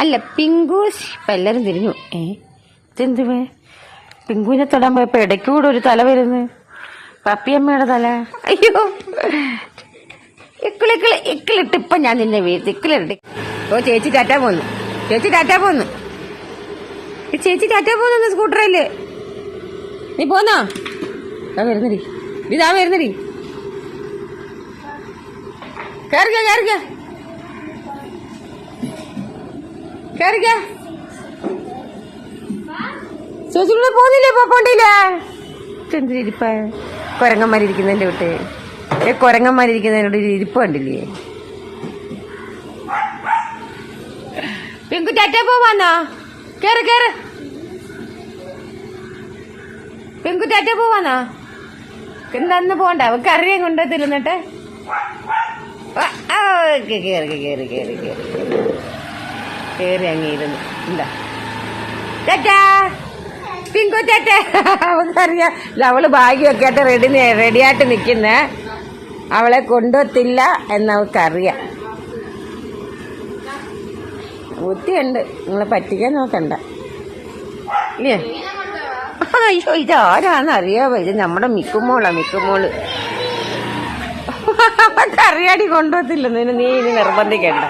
അല്ല പിങ്കൂസ് ഇപ്പൊ എല്ലാരും തിരിഞ്ഞു. ഏ ഇതെന്ത് വേ? പിങ്കുവിനെ തൊടാൻ പോയപ്പോൾ ഇടയ്ക്ക് കൂടെ ഒരു തല വരുന്നു. പപ്പിയമ്മയുടെ തല. അയ്യോ. ഇക്കിളിക്കിൾ ഇക്കിളിട്ട് ഇപ്പൊ ഞാൻ നിന്നെ വീഴ്ത്തി. ഇക്കിളിട്ട് ഓ ചേച്ചി ടാറ്റാ പോന്നു. ചേച്ചി ടാറ്റാ പോന്നു. ചേച്ചി ടാറ്റാ പോന്നു സ്കൂട്ടറിൽ നീ പോന്നോ? ഇതാ വരുന്നടി. ഇതാ വരുന്നടി. കേറിക്ക കേറിക്ക. കേറിക്ക. ചേച്ചിക്കൂടെ പോന്നില്ലേ പോണ്ടില്ലേ എന്തിരിപ്പ കൊരങ്ങന്മാരിയ്ക്കുന്നതിന്റെ വിട്ട് ഏ കൊരങ്ങന്മാരിയ്ക്കുന്നതിനോട് ഒരു ഇരിപ്പ് കണ്ടില്ലേ? പെൺകുട്ടി ടാറ്റ പോവാന്നാ കേറ് പെൺകുട്ടി ടാറ്റ പോവാന്നാ എന്താന്ന് പോണ്ട അവക്ക് അറിയാൻ കൊണ്ടു തിരുന്നിട്ട് കേറി കേറി കേറി കേറി. കേറി അങ്ങിയിരുന്നു. എന്താ പിങ്കു ടാറ്റ അവക്കറിയാം ഇല്ല, അവൾ ഭാഗ്യമൊക്കെ ആയിട്ട് റെഡി റെഡിയായിട്ട് നിൽക്കുന്നേ അവളെ കൊണ്ടുവത്തില്ല എന്നവൾക്കറിയാം. ബുദ്ധിയുണ്ട്. നിങ്ങളെ പറ്റിക്കാൻ നോക്കണ്ട. ഇല്ലേ? അയ്യോ ഇത് ആരാന്ന് അറിയാവോ ഇത് നമ്മുടെ മിക്കുമോളാ മിക്കുമോൾ. അവക്കറിയാടി കൊണ്ടുവത്തില്ല നിന്നെ നീ ഇനി നിർബന്ധിക്കണ്ട.